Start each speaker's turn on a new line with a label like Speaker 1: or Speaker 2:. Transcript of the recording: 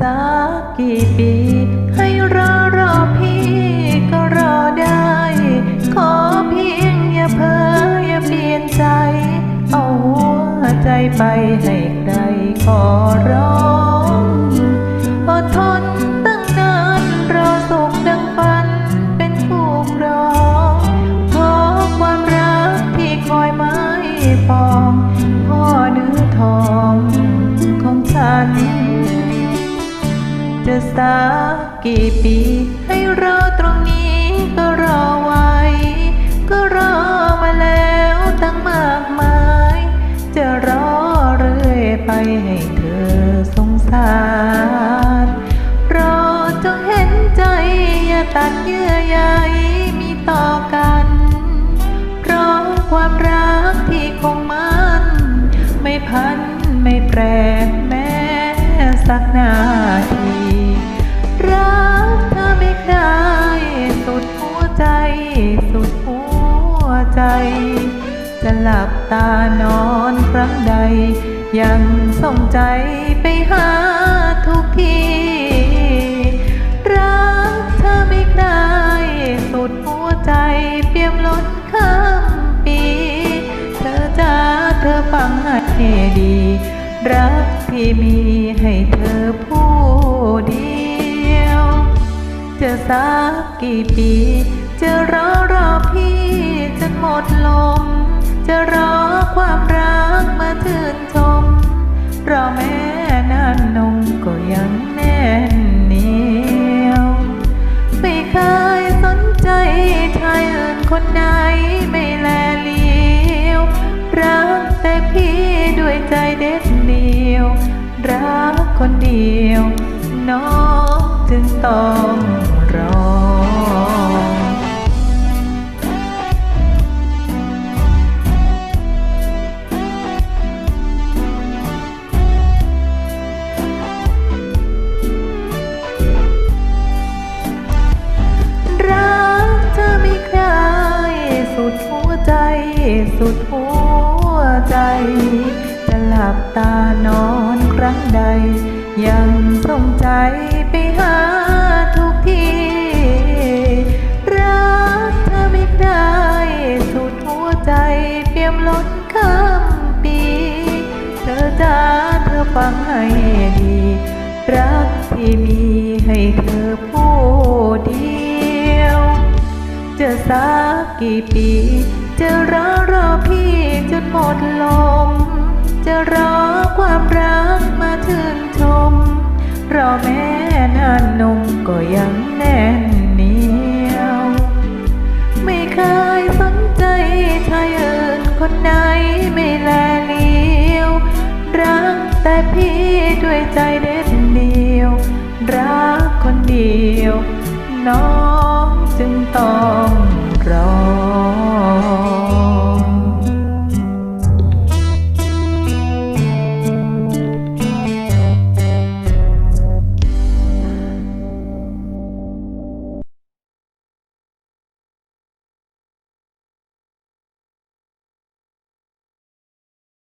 Speaker 1: สักกี่ปี ให้รอรอพี่ก็รอได้ ขอเพียงอย่าเพ้ออย่าเปลี่ยนใจ เอาหัวใจไปให้ใครขอร้อง จะสักกี่ปี ให้รอตรงนี้ก็รอไว้ ก็รอมาแล้วตั้งมากมาย จะรอเรื่อยไปให้เธอสงสารรอจงเห็นใจอย่าตัดเยื่อใยมีต่อกันเพราะความรักที่คงมันไม่พันไม่แปรแม้สักนาที จะหลับตานอนครั้งใด ยังส่งใจไปหาทุกทีรักเธอไม่คลายสุดหัวใจเปี่ยมล้นข้ามปี เธอจ้าเธอฟังให้ดี รักที่มีให้เธอผู้เดียว จะสักกี่ปี จะรอรอพี่จนหมดลม จะรอความรักมาชื่นชมรอแม่นานนมก็ยังแน่นเหนียว ไม่เคยสนใจชายอื่นคนไหนไม่แลเลียว รักแต่พี่ด้วยใจเด็ดเดียว รักคนเดียว น้องจึงต้อง สุดหัวใจ จะหลับตานอนครั้งใด ยังตรงใจไปหาทุกที รักเธอไม่คลายสุดหัวใจเปี่ยมล้นข้ามปี เธอจ้าเธอฟังให้ดี รักที่มีให้เธอผู้ จะสักกี่ปี จะรอรอพี่จนหมดลม จะรอความรักมาชื่นชม รอแม่นานนมก็ยังแน่นเหนียว ไม่เคยสนใจชายอื่นคนไหนไม่แลเลียว รักแต่พี่ด้วยใจเด็ดเดียว รักคนเดียว น้อง จึงต้องรอ